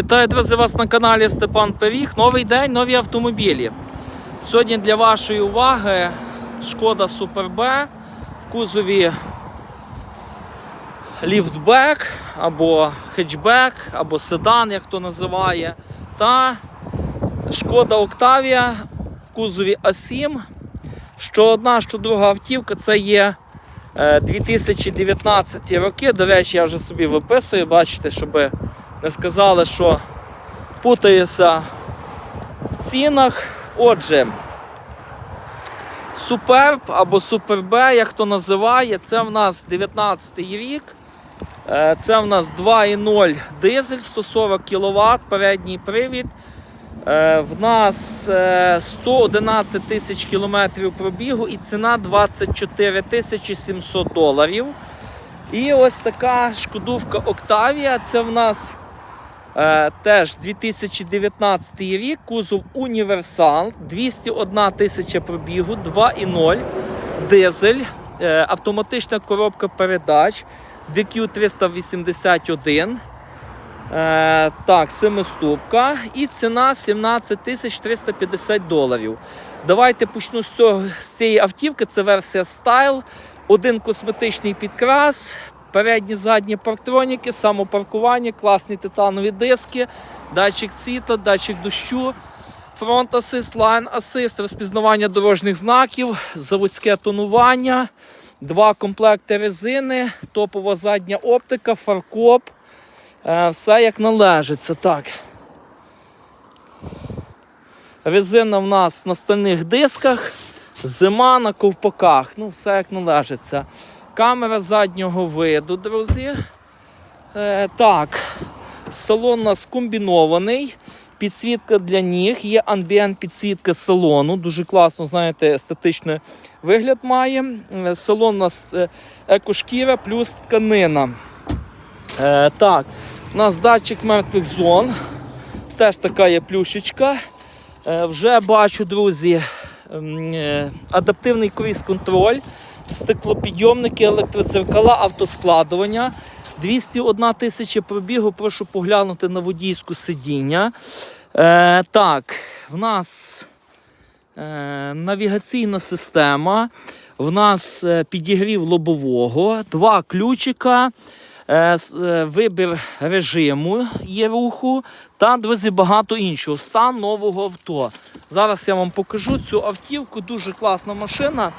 Вітаю, друзі, вас на каналі Степан Пиріг. Новий день, нові автомобілі. Сьогодні для вашої уваги шкода Super B в кузові ліфтбек або хетчбек, або седан, як хто називає. Та шкода Octavia в кузові А7. Що одна, що друга автівка це є е, 2019 роки. До речі, я вже собі виписую, бачите, щоб не сказали, що путаюся в цінах. Отже, Суперб або Super як хто називає, це в нас 19 рік. Е, Це в нас 2,0 дизель 140 кВт, передній привід. Е, В нас е, 111 тисяч кілометрів пробігу і ціна 24 тисячі 700 доларів. І ось така шкодувка Octavia. Це в нас е, теж 2019 рік, кузов Універсал, 201 тисяча пробігу, 2,0, дизель, е, автоматична коробка передач, DQ381. Е, так, семиступка. І ціна 17 тисяч 350 доларів. Давайте почну з, цього, з цієї автівки. Це версія Style. Один косметичний підкрас, передні задні парктроніки, самопаркування, класні титанові диски, датчик світла, датчик дощу, фронт асист, лайн асист, розпізнавання дорожніх знаків, заводське тонування, два комплекти резини, топова задня оптика, фаркоп. Е, Все як належиться. Так. Резина в нас на стальних дисках, зима на ковпаках. Ну, все як належиться. Камера заднього виду, друзі. Е, так, салон у нас комбінований. Підсвітка для ніг, є амбієнт підсвітка салону. Дуже класно, знаєте, естетичний вигляд має. Е, Салон у нас е, екошкіра плюс тканина. Е, так, у нас датчик мертвих зон. Теж така є плюшечка. Е, вже бачу, друзі, е, адаптивний круїз-контроль, стеклопідйомники, електродзеркала, автоскладування. 201 тисяча пробігу, прошу поглянути на водійську сидіння. Е, так, в нас е, навігаційна система, в нас е, підігрів лобового, два ключика. Е, е, Вибір режиму є руху та друзі, багато іншого. Стан нового авто. Зараз я вам покажу цю автівку. Дуже класна машина.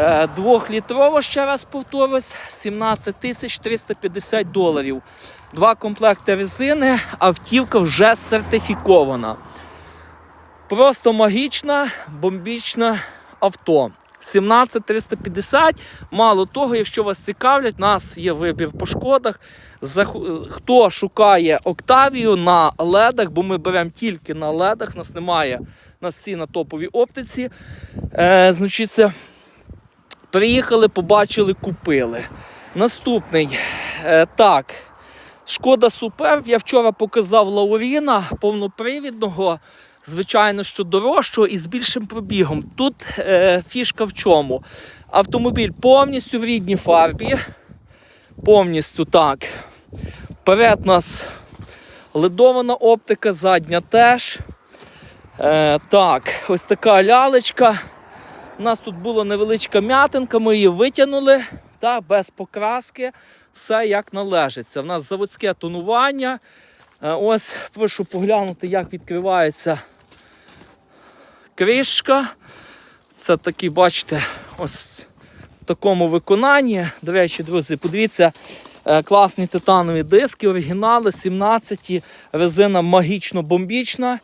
Е, Двохлітрова, ще раз повторюсь, 17 тисяч 350 доларів. Два комплекти резини, автівка вже сертифікована. Просто магічна, бомбічна авто. 17350. Мало того, якщо вас цікавлять, у нас є вибір по шкодах. Хто шукає Октавію на ледах, бо ми беремо тільки на ледах, нас немає нас всі на топовій оптиці. Е, значить, це приїхали, побачили, купили. Наступний. Е, так. Шкода Суперб. Я вчора показав Лауріна повнопривідного. Звичайно, що дорожчого і з більшим пробігом. Тут е, фішка в чому? Автомобіль повністю в рідній фарбі. Повністю так. Вперед у нас ледована оптика, задня теж. Е, так, ось така лялечка. У нас тут була невеличка м'ятинка, ми її витягнули та без покраски. Все як належиться. У нас заводське тонування. Е, Ось прошу поглянути, як відкривається кришка. Це такі, бачите, ось в такому виконанні. До речі, друзі, подивіться, е, класні титанові диски, оригінали, 17 резина магічно бомбічна.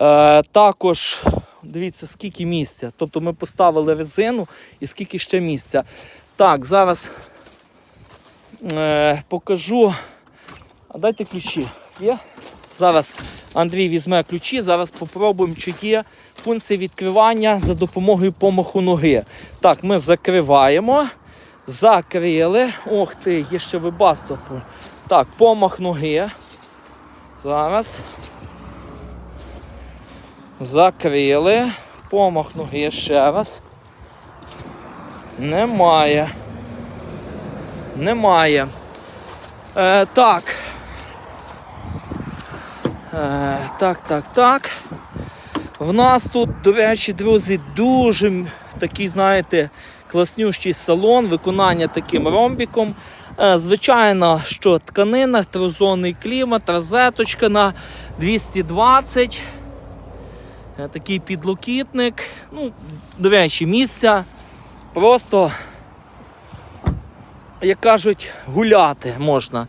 Е, Також дивіться, скільки місця. Тобто ми поставили резину і скільки ще місця. Так, зараз е, покажу. А дайте ключі. Є? Зараз Андрій візьме ключі, зараз попробуємо, чи є функція відкривання за допомогою помаху ноги. Так, ми закриваємо. Закрили. Ох ти, є ще вибасто. Так, помах ноги. Зараз. Закрили. Помах ноги ще раз. Немає. Немає. Е, так. Е, так, так, так. В нас тут, до речі, друзі, дуже такий, знаєте, класнющий салон, виконання таким ромбіком. Е, Звичайно, що тканина, трозонний клімат, розеточка на 220. Е, Такий підлокітник. Ну, до місця просто, як кажуть, гуляти можна.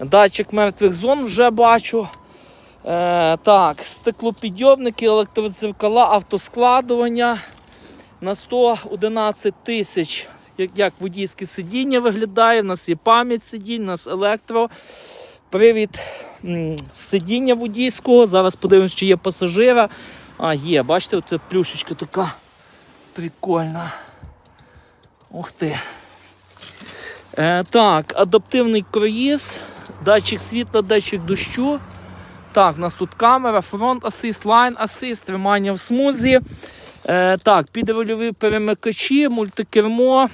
Датчик мертвих зон вже бачу. Е, так, стеклопідйомники, електродзеркала, автоскладування на 111 тисяч. Як, як водійське сидіння виглядає, у нас є пам'ять сидінь, у нас електро. Привід сидіння водійського. Зараз подивимось, чи є пасажира. А, є, бачите, оце плюшечка така прикольна. Ух ти. Е, так, адаптивний круїз, датчик світла, датчик дощу. Так, у нас тут камера, фронт асист, лайн асист, тримання в смузі. Е, так, підрульові перемикачі, мультикермо.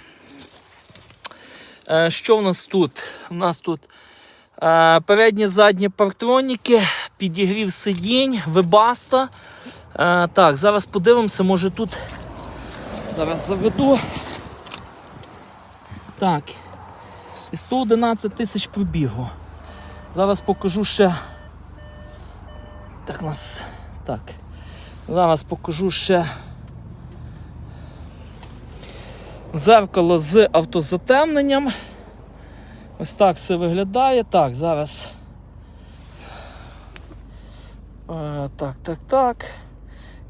Е, що в нас тут? У нас тут е, передні задні парктроніки, підігрів сидінь, вебаста. Е, так, зараз подивимося, може тут. Зараз заведу. Так. І 111 тисяч пробігу. Зараз покажу ще. Так, нас. Так. Зараз покажу ще. Дзеркало з автозатемненням. Ось так все виглядає. Так, зараз. Е, так, так, так.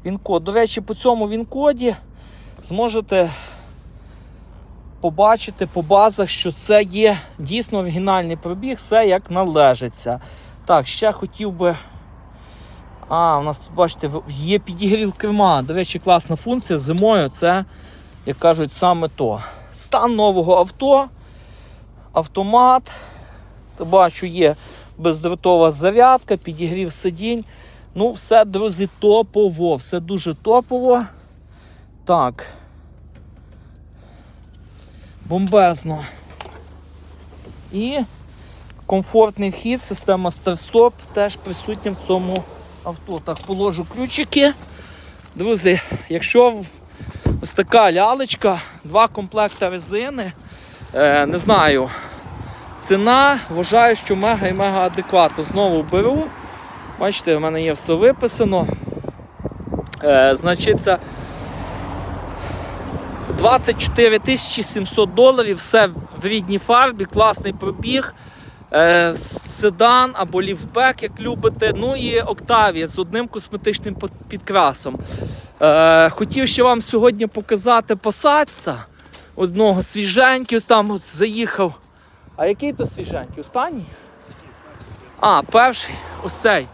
Він-код. До речі, по цьому він-коді зможете побачити по базах, що це є дійсно оригінальний пробіг, все як належиться. Так, ще хотів би. А, у нас тут, бачите, є підігрів керма. До речі, класна функція зимою. Це, як кажуть, саме то. Стан нового авто, автомат. Бачу, є бездротова зарядка, підігрів сидінь. Ну, все, друзі, топово, все дуже топово. Так. Бомбезно. І комфортний вхід, система старт-стоп теж присутня в цьому авто. Так, положу ключики. Друзі, якщо ось така лялечка, два комплекти резини, е, не знаю, ціна, вважаю, що мега і мега адекватно. Знову беру. Бачите, в мене є все виписано. Е, значить, 24 700 доларів, все в рідній фарбі, класний пробіг. Е, седан або ліфтбек, як любите. Ну і Октавія з одним косметичним підкрасом. Е, хотів ще вам сьогодні показати Passat одного свіженький, там от заїхав. А який то свіженький? Останній? А, перший, ось цей.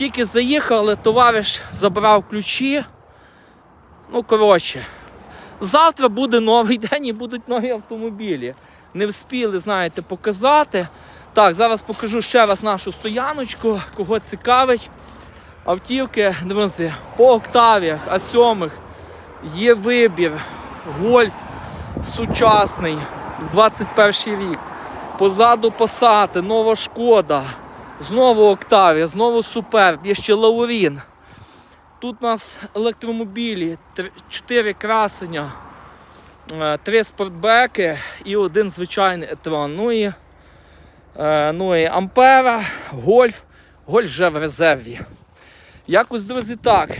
Тільки заїхав, але товариш забрав ключі. Ну, коротше. Завтра буде новий день і будуть нові автомобілі. Не вспіли, знаєте, показати. Так, зараз покажу ще раз нашу стояночку, кого цікавить. Автівки, друзі, по октавіях, А7 є вибір. Гольф сучасний, 21 рік. Позаду Passat, нова шкода. Знову Октавія, знову Суперб, є ще Лаурін. Тут у нас електромобілі, 4 красення, 3 спортбеки і один звичайний етрон. Ну і, е, ну і Ампера, Гольф, Гольф вже в резерві. Якось, друзі, так.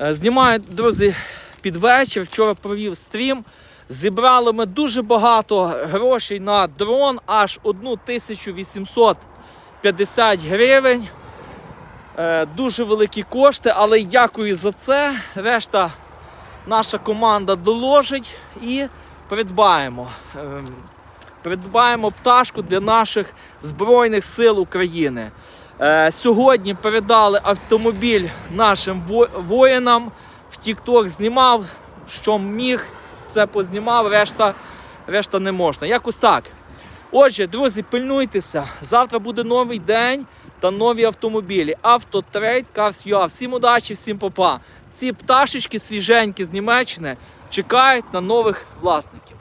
Е, Знімаю, друзі, під вечір. Вчора провів стрім. Зібрали ми дуже багато грошей на дрон, аж 1850 гривень. Е, Дуже великі кошти, але дякую за це. Решта наша команда доложить і придбаємо. Ем, Придбаємо пташку для наших Збройних сил України. Е, Сьогодні передали автомобіль нашим воїнам. В TikTok знімав, що міг, це познімав, решта, решта не можна. Якось так. Отже, друзі, пильнуйтеся. Завтра буде новий день та нові автомобілі. Автотрейд, Cars.ua. Всім удачі, всім попа. Ці пташечки свіженькі з Німеччини чекають на нових власників.